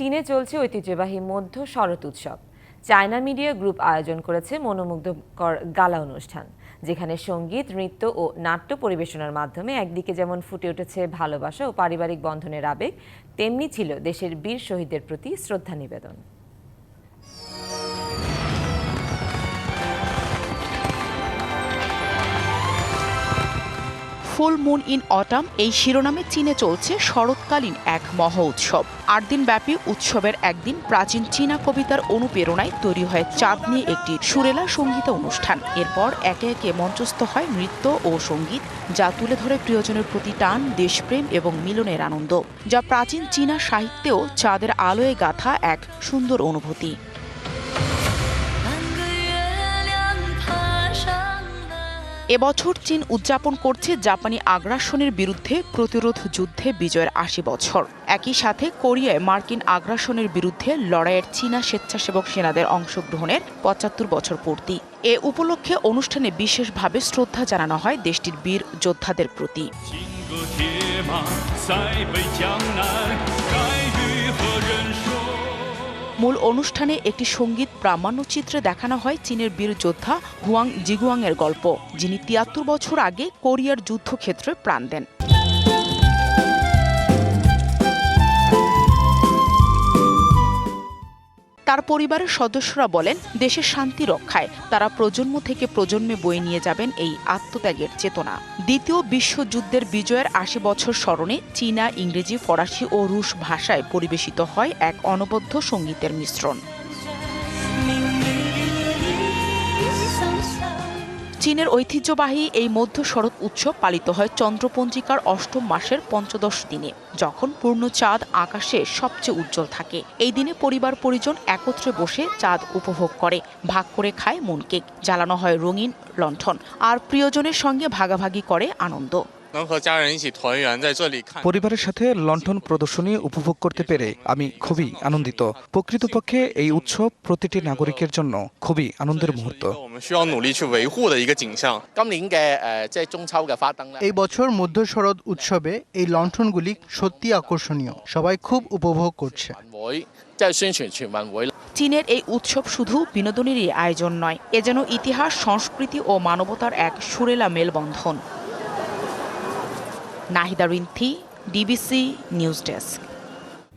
চীনে চলছে ঐতিহ্যবাহী মধ্য শরৎ উৎসব। চায়না মিডিয়া গ্রুপ আয়োজন করেছে মনোমুগ্ধকর গালা অনুষ্ঠান, যেখানে সংগীত, নৃত্য ও নাট্য পরিবেশনার মাধ্যমে একদিকে যেমন ফুটে উঠেছে ভালোবাসা ও পারিবারিক বন্ধনের আবেগ, তেমনি ছিল দেশের বীর শহীদদের প্রতি শ্রদ্ধা নিবেদন। ফুল মুন ইন অটাম, এই শিরোনামে চীনে চলছে শরৎকালীন এক মহা উৎসব। আট দিন ব্যাপী উৎসবের একদিন প্রাচীন চীনা কবিতার অনুপ্রেরণায় তৈরি হয় চাঁদ নিয়ে একটি সুরেলা সংগীত অনুষ্ঠান। এরপর একে একে মঞ্চস্থ হয় নৃত্য ও সংগীত, যা তুলে ধরে প্রিয়জনের প্রতি টান, দেশপ্রেম এবং মিলনের আনন্দ, যা প্রাচীন চীনা সাহিত্যেও চাঁদের আলোয় গাথা এক সুন্দর অনুভূতি। এবছর চীন উদযাপন করছে জাপানি আগ্রাসনের বিরুদ্ধে প্রতিরোধ যুদ্ধে বিজয়ের আশি বছর। একই সাথে কোরিয়ায় মার্কিন আগ্রাসনের বিরুদ্ধে লড়াইয়ের চীনা স্বেচ্ছাসেবক সেনাদের অংশগ্রহণের পঁচাত্তর বছর পূর্তি। এ উপলক্ষে অনুষ্ঠানে বিশেষভাবে শ্রদ্ধা জানানো হয় দেশটির বীর যোদ্ধাদের প্রতি। মূল অনুষ্ঠানে একটি সংগীত প্রামাণ্যচিত্রে দেখানো হয় চীনের বীর যোদ্ধা হুয়াং জিগুয়াং এর গল্প, যিনি তিয়াত্তর বছর আগে কোরিয়ার যুদ্ধক্ষেত্রে প্রাণ দেন। তার পরিবারের সদস্যরা বলেন দেশের শান্তি রক্ষায় তারা প্রজন্ম থেকে প্রজন্মে বয়ে নিয়ে যাবেন এই আত্মত্যাগের চেতনা। দ্বিতীয় বিশ্বযুদ্ধের বিজয়ের আশি বছর স্মরণে চীনা, ইংরেজি, ফরাসি ও রুশ ভাষায় পরিবেশিত হয় এক অনবদ্য সঙ্গীতের মিশ্রণ। চীনের ঐতিহ্যবাহী এই মধ্য শরৎ উৎসব পালিত হয় চন্দ্রপঞ্জিকার অষ্টম মাসের পঞ্চদশ দিনে, যখন পূর্ণ চাঁদ আকাশে সবচেয়ে উজ্জ্বল থাকে। এই দিনে পরিবার পরিজন একত্রে বসে চাঁদ উপভোগ করে, ভাগ করে খায় মুনকেক জ্বালানো হয় রঙিন লণ্ঠন, আর প্রিয়জনের সঙ্গে ভাগাভাগি করে আনন্দ। পরিবারের সাথে লন্ঠন প্রদর্শনী উপভোগ করতে পেরে আমি খুবই আনন্দিত। প্রকৃতপক্ষে এই উৎসব প্রতিটি নাগরিকের জন্য খুবই আনন্দের মুহূর্ত। এই বছর মধ্য শরৎ উৎসবে এই লন্ঠনগুলি সত্যি আকর্ষণীয়। সবাই খুব উপভোগ করছে। চীনের এই উৎসব শুধু বিনোদনেরই আয়োজন নয় এ যেন ইতিহাস সংস্কৃতি ও মানবতার এক সুরেলা মেলবন্ধন। Nahida Rinthi DBC news desk.